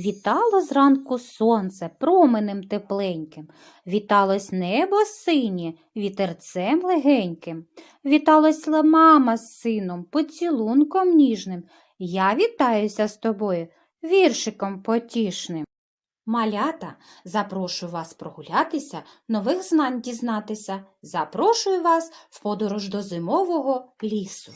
Вітало зранку сонце променем тепленьким, віталось небо синє вітерцем легеньким, віталась ла мама з сином поцілунком ніжним. Я вітаюся з тобою віршиком потішним. Малята, запрошую вас прогулятися, нових знань дізнатися. Запрошую вас в подорож до зимового лісу.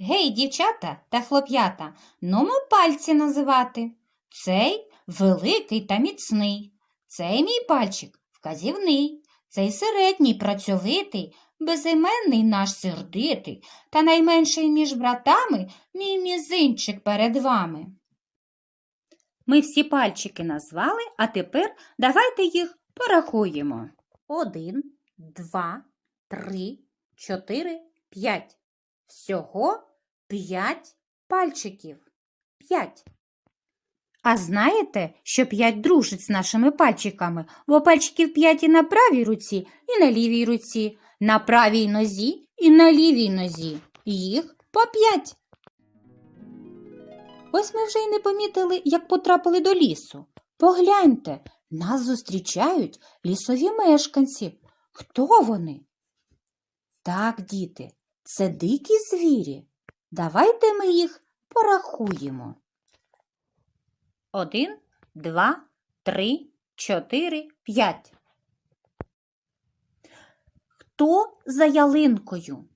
Гей, дівчата та хлоп'ята, нумо пальці називати. Цей великий та міцний, цей мій пальчик вказівний, цей середній працьовитий, безіменний наш сердитий, та найменший між братами мій мізинчик перед вами. Ми всі пальчики назвали, а тепер давайте їх порахуємо. Один, два, три, чотири, п'ять. Всього п'ять пальчиків. П'ять. А знаєте, що п'ять дружить з нашими пальчиками, бо пальчиків п'ять і на правій руці, і на лівій руці, на правій нозі і на лівій нозі. Їх по п'ять. Ось ми вже й не помітили, як потрапили до лісу. Погляньте, нас зустрічають лісові мешканці. Хто вони? Так, діти, це дикі звірі. Давайте ми їх порахуємо. Один, два, три, чотири, п'ять. Хто за ялинкою?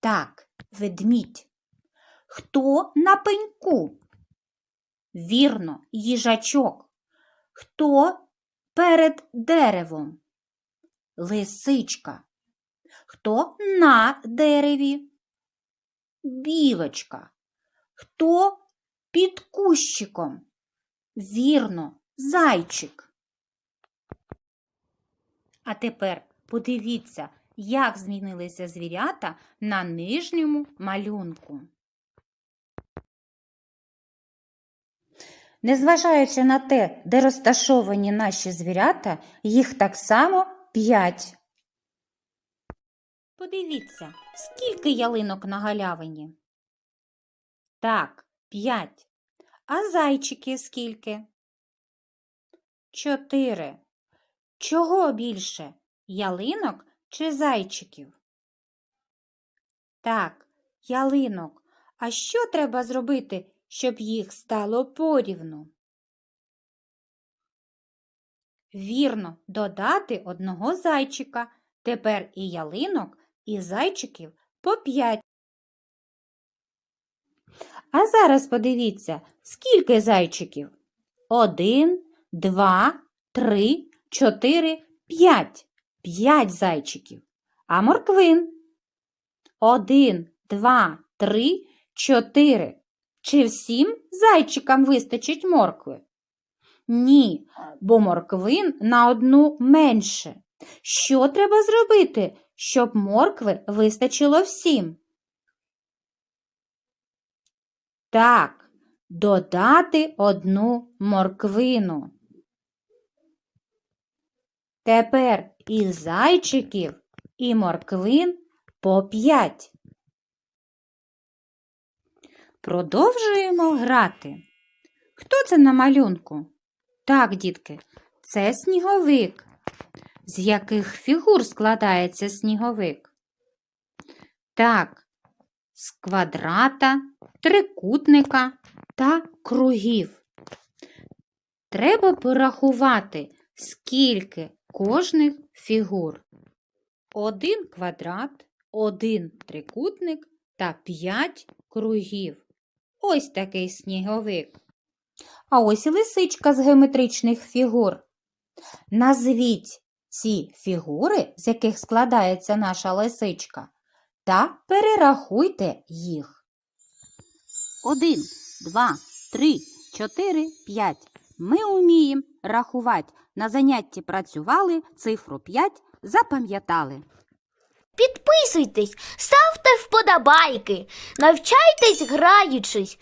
Так, ведмідь. Хто на пеньку? Вірно, їжачок. Хто перед деревом? Лисичка. Хто на дереві? Білочка. Хто під кущиком? Вірно, зайчик. А тепер подивіться, як змінилися звірята на нижньому малюнку. Незважаючи на те, де розташовані наші звірята, їх так само п'ять. Подивіться, скільки ялинок на галявині. Так, п'ять. А зайчиків скільки? Чотири. Чого більше? Ялинок чи зайчиків? Так, ялинок. А що треба зробити, щоб їх стало порівну? Вірно, додати одного зайчика. Тепер і ялинок, і зайчиків по п'ять. А зараз подивіться, скільки зайчиків? Один, два, три, чотири, п'ять. П'ять зайчиків. А морквин? Один, два, три, чотири. Чи всім зайчикам вистачить моркви? Ні, бо морквин на одну менше. Що треба зробити, щоб моркви вистачило всім? Так, додати одну морквину. Тепер і зайчиків, і морквин по п'ять. Продовжуємо грати. Хто це на малюнку? Так, дітки, це сніговик. З яких фігур складається сніговик? Так, з квадрата, трикутника та кругів. Треба порахувати, скільки кожних фігур. Один квадрат, один трикутник та п'ять кругів. Ось такий сніговик. А ось лисичка з геометричних фігур. Назвіть ці фігури, з яких складається наша лисичка, та перерахуйте їх. Один, два, три, чотири, п'ять. Ми уміємо рахувати. На занятті працювали, цифру 5 запам'ятали. Підписуйтесь, ставте вподобайки, навчайтесь граючись